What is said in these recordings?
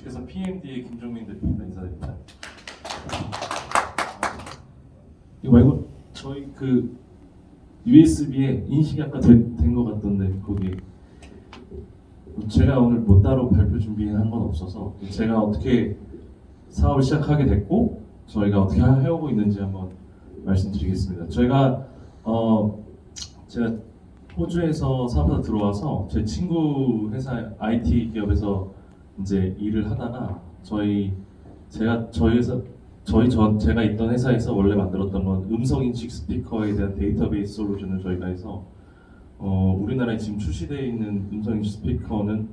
주식회사 PMD의 김종민 대표입니다. 인사드립니다. 이거 말고 저희 그 USB에 인식이 아까 된것 같던데 거기 제가 오늘 뭐 따로 발표 준비한 건 없어서 제가 어떻게 사업을 시작하게 됐고 저희가 어떻게 해오고 있는지 한번 말씀드리겠습니다. 저희가 어 제가 호주에서 사업하다 들어와서 제 친구 회사 IT 기업에서 이제 일을 하다가 저희 제가 저희 회사 저희 전 제가 있던 회사에서 원래 만들었던 건 음성 인식 스피커에 대한 데이터베이스 솔루션을 저희가 해서 어, 우리나라에 지금 출시되어 있는 음성 인식 스피커는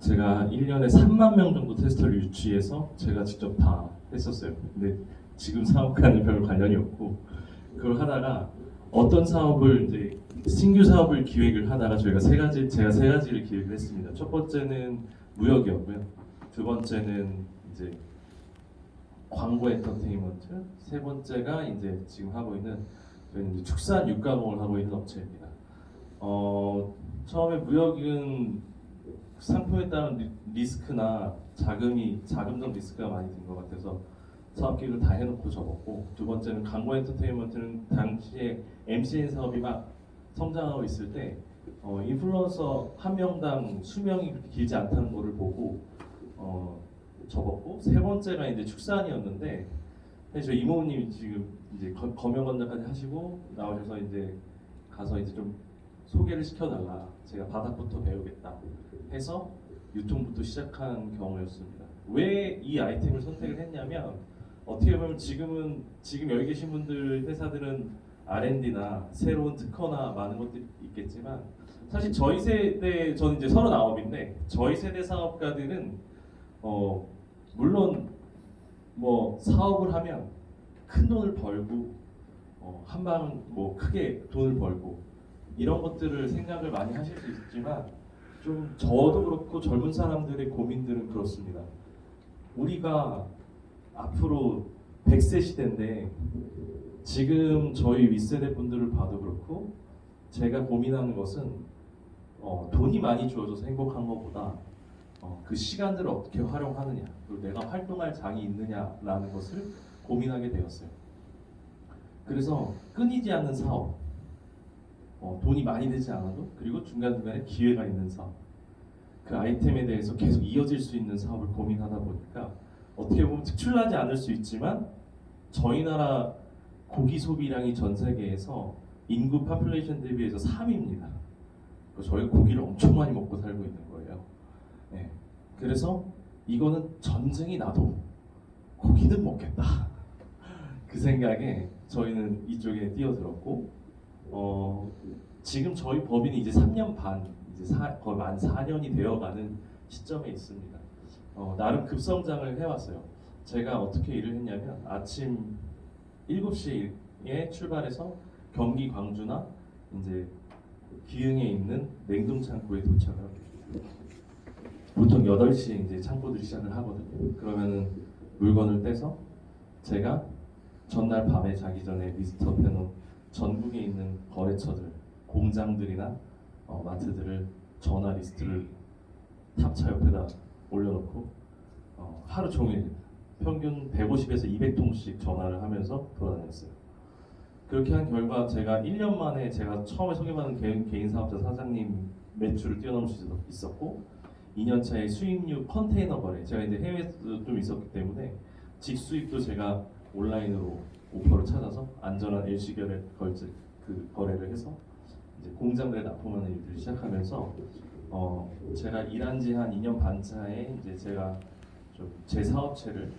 제가 1년에 3만 명 정도 테스터를 유치해서 제가 직접 다 했었어요. 근데 지금 사업과는 별 관련이 없고 그걸 하다가 어떤 사업을 이제 신규 사업을 기획을 하다가 저희가 세 가지 제가 세 가지를 기획을 했습니다. 첫 번째는 무역이었고요. 두 번째는 이제 광고 엔터테인먼트, 세 번째가 이제 지금 하고 있는 이제 축산 육가공을 하고 있는 업체입니다. 어, 처음에 무역은 상품에 따른 리- 리스크나 자금이 자금적 리스크가 많이 든 것 같아서 사업 계획을 다 해놓고 접었고 두 번째는 광고 엔터테인먼트는 당시에 MCN 사업이 막 성장하고 있을 때 어, 인플루언서 한 명당 수명이 그렇게 길지 않다는 거를 보고 어, 접었고 세 번째가 이제 축산이었는데 사실 이모님이 지금 이제 거- 검역 원장까지 하시고 나오셔서 이제 가서 이제 좀 소개를 시켜달라 제가 바닥부터 배우겠다 해서 유통부터 시작한 경우였습니다. 왜 이 아이템을 선택을 했냐면 어떻게 보면 지금은 지금 여기 계신 분들 회사들은 R&D나 새로운 특허나 많은 것들이 있겠지만 사실 저희 세대 저는 이제 39인데 저희 세대 사업가들은 어 물론 뭐 사업을 하면 큰 돈을 벌고 어, 한방 뭐 크게 돈을 벌고 이런 것들을 생각을 많이 하실 수 있지만 좀 저도 그렇고 젊은 사람들의 고민들은 그렇습니다. 우리가 앞으로 100세 시대인데 지금 저희 윗세대 분들을 봐도 그렇고 제가 고민하는 것은 어, 돈이 많이 주어져서 행복한 것보다 어, 그 시간들을 어떻게 활용하느냐 그리고 내가 활동할 장이 있느냐라는 것을 고민하게 되었어요. 그래서 끊이지 않는 사업, 어, 돈이 많이 되지 않아도 그리고 중간중간에 기회가 있는 사업, 그 아이템에 대해서 계속 이어질 수 있는 사업을 고민하다 보니까 어떻게 보면 특출나지 않을 수 있지만 저희 나라 고기 소비량이 전 세계에서 인구 파퓰레이션 대비해서 3위입니다. 저희 고기를 엄청 많이 먹고 살고 있는 거예요. 네. 그래서 이거는 전쟁이 나도 고기는 먹겠다. 그 생각에 저희는 이쪽에 뛰어들었고 어, 지금 저희 법인이 이제 3년 반 이제 사, 거의 만 4년이 되어가는 시점에 있습니다. 어, 나름 급성장을 해왔어요. 제가 어떻게 일을 했냐면 아침 7시에 출발해서 경기 광주나 이제 기흥에 있는 냉동 창고에 도착을. 보통 8시에 이제 창고들이 시작을 하거든요. 그러면은 물건을 떼서 제가 전날 밤에 자기 전에 리스트업 해놓은 전국에 있는 거래처들, 공장들이나 어, 마트들을 전화 리스트를 탑차 옆에다 올려놓고 어, 하루 종일 평균 150에서 200통씩 전화를 하면서 돌아다녔어요. 그렇게 한 결과 제가 1년 만에 제가 처음에 소개받은 개인, 개인 사업자 사장님 매출을 뛰어넘을 수 있었고 2년 차에 수익률 컨테이너 거래 제가 이제 해외에도 좀 있었기 때문에 직수입도 제가 온라인으로 오퍼를 찾아서 안전한 LC결에 걸즈 그 거래를 해서 이제 공장들에 납품하는 일들을 시작하면서 어 제가 일한 지 한 2년 반 차에 이제 제가 좀 제 사업체를